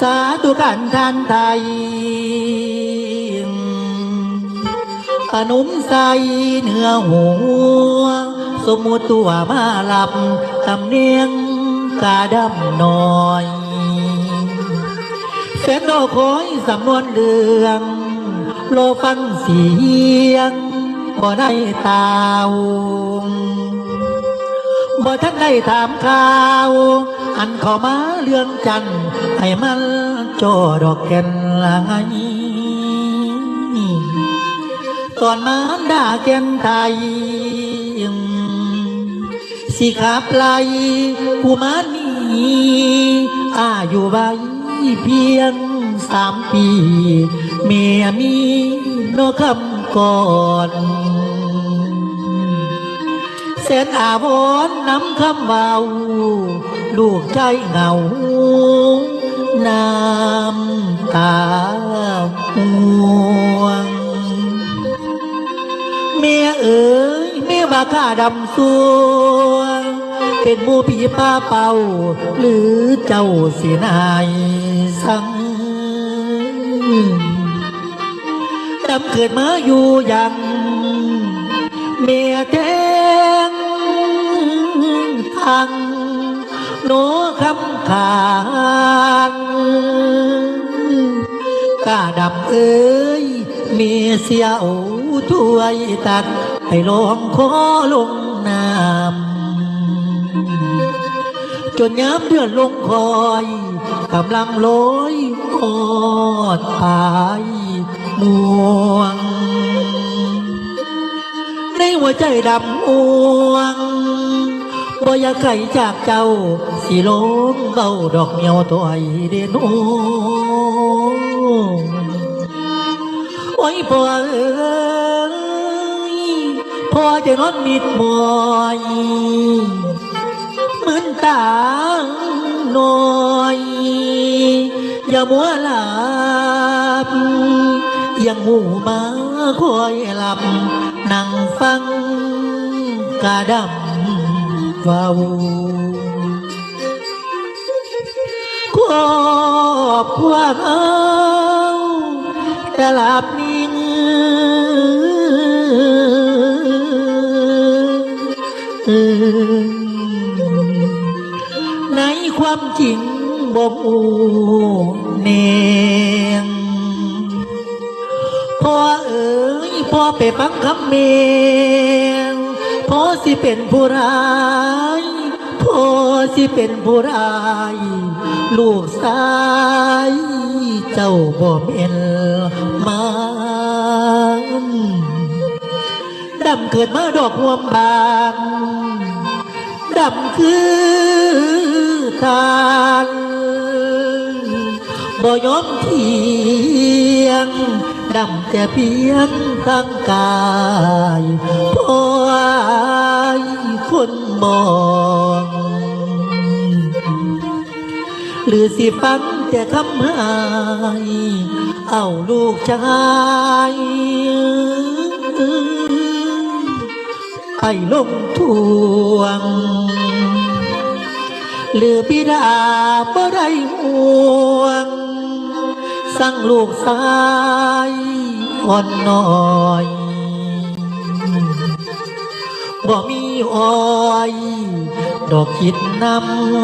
สาธุการทานไทยขนมใสเนื้อหัว สมมุติตัวมาหลับตำเนียงกาดำน้อยแสนรอคอยสำนวนเรื่อง โลฟังเสียงบ่ได้ตาว บ่ทันได้ถามข่าว อันเขอมาเรื่องจันทร์ให้มันจอดอกแก่นลายตอนมานด่าแก่นไทยสิขาปลายผู้มานีอายุใบเพียงสามปี เมียมีนอคำก่อน แสนอาวรณ์นำคำเบาลูกใจเหงาน้ำตาห่วงเมียเอ๋ยเมียบาข้าดำสัวเป็นมูผีป้าเป่า หรือเจ้าสินายสังดำเกิดมาอยู่ยังเมียแทงางโนคำขานกาดำเอ้ย มีเสียวถ้วยตักให้ลองขอลงน้ำจนย้ำเดือนลงคอยกำลังลอยอดตายม่วง ในหัวใจดำอ้วง บ่อยากไกลจากเจ้า สิลงเบาดอกเมียวตัวไอเดโนโอ้ยพ่อเอ้ยพ่อจะนอนมิดมอยเหมือนตาหน่อยอย่ามัวหลับยังหูมาคอยหลับนั่งฟังกาดำ เฝ้าครอบครัวเขาแต่หลับนิ่งในความจริงบ่มูเนงพ่อเอ๋ยพ่อไปฟังคำเมง พ่อสิเป็นผู้ร้ายพ่อสิเป็นผู้ร้าย ลูกสาย เจ้าบ่เม็นมันดำเกิดมาดอกหวมบางดำคือทานบ่ยอมเทียง ดำแต่เพียงทางกายพออายคนมอง หรือสิฟังแต่คำหาย เอาลูกชายไปลงทวง หรือบิดาบ่ได้ห่วง สั่งลูกสายอ่อนน้อยบ่มีอ้อย ดอกคิดนำ